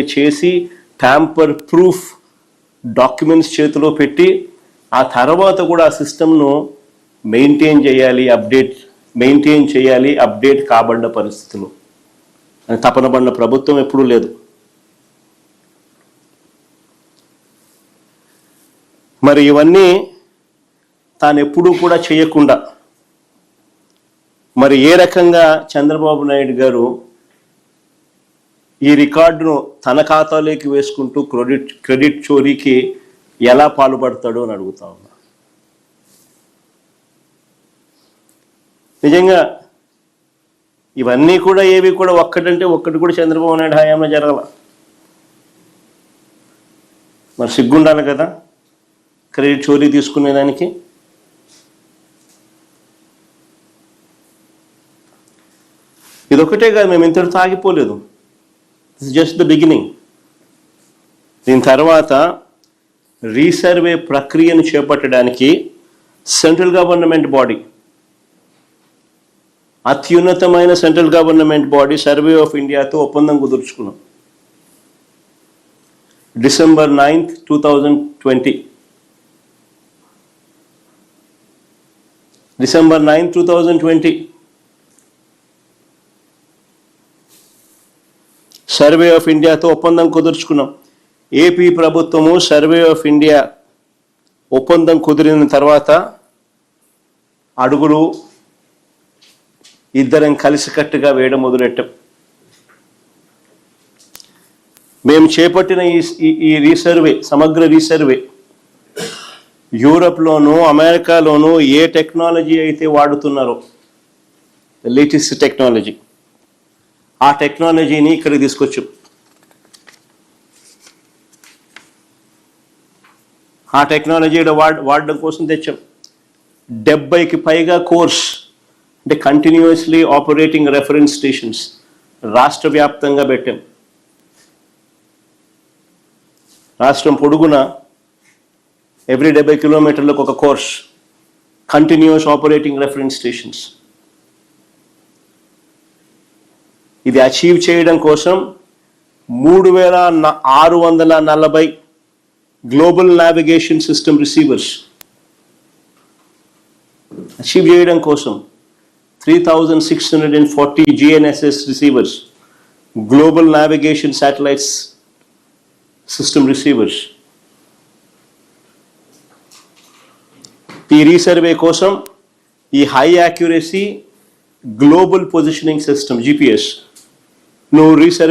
చేసి tamper proof documents చేతిలో పెట్టి ఆ తర్వాత కూడా ఆ సిస్టమ్ను మెయింటైన్ చేయాలి అప్డేట్ మెయింటైన్ చేయాలి అప్డేట్ కాబడ్డ పరిస్థితులు. అని తపనబడిన ప్రభుత్వం ఎప్పుడూ లేదు. మరి ఇవన్నీ తాను ఎప్పుడూ కూడా చేయకుండా మరి ఏ రకంగా చంద్రబాబు నాయుడు గారు ఈ రికార్డును తన ఖాతాలోకి వేసుకుంటూ క్రెడిట్ క్రెడిట్ చోరీకి ఎలా పాల్పడతాడో అని అడుగుతా ఉన్నా. నిజంగా ఇవన్నీ కూడా ఏవి కూడా ఒక్కటంటే ఒక్కటి కూడా చంద్రబాబు నాయుడు హయాంలో జరగల. మరి సిగ్గుండాలి కదా క్రెడిట్ చోరీ తీసుకునేదానికి ఇదొకటే కాదు మేము ఇంతటితో ఆగిపోలేదు ఇట్స్ జస్ట్ ద బిగినింగ్ దీని తర్వాత రీసర్వే ప్రక్రియను చేపట్టడానికి సెంట్రల్ గవర్నమెంట్ బాడీ అత్యున్నతమైన central government body survey of ఇండియాతో ఒప్పందం కుదుర్చుకున్నాం. December ninth two thousand twenty December ninth two thousand twenty survey of ఇండియాతో ఒప్పందం కుదుర్చుకున్నాం. ఏపీ ప్రభుత్వము సర్వే ఆఫ్ ఇండియా ఒప్పందం కుదిరిన తర్వాత అడుగులు ఇద్దరం కలిసికట్టుగా వేయడం మొదలెట్టాం. మేము చేపట్టిన ఈ ఈ- ఈ రీసర్వే సమగ్ర రీసర్వే యూరప్లోనూ అమెరికాలోనూ ఏ టెక్నాలజీ అయితే వాడుతున్నారో లేటెస్ట్ టెక్నాలజీ ఆ టెక్నాలజీని ఇక్కడికి తీసుకొచ్చాం. ఆ టెక్నాలజీ వాడ వాడడం కోసం తెచ్చాం. డెబ్బైకి పైగా కోర్స్ అంటే కంటిన్యూస్లీ ఆపరేటింగ్ రెఫరెన్స్ స్టేషన్స్ రాష్ట్ర వ్యాప్తంగా పెట్టాం. రాష్ట్రం పొడుగున ఎవ్రీ డెబ్బై కిలోమీటర్లకు ఒక CORS continuous operating reference stations ఇది అచీవ్ చేయడం కోసం మూడు వేల ఆరు వందల నలభై global navigation system receivers achieve చేయడం కోసం three thousand six hundred and forty GNSS receivers global navigation satellites system receivers ఈ రీసర్వే కోసం ఈ high accuracy global positioning system GPS నువ్వు రీసర్వే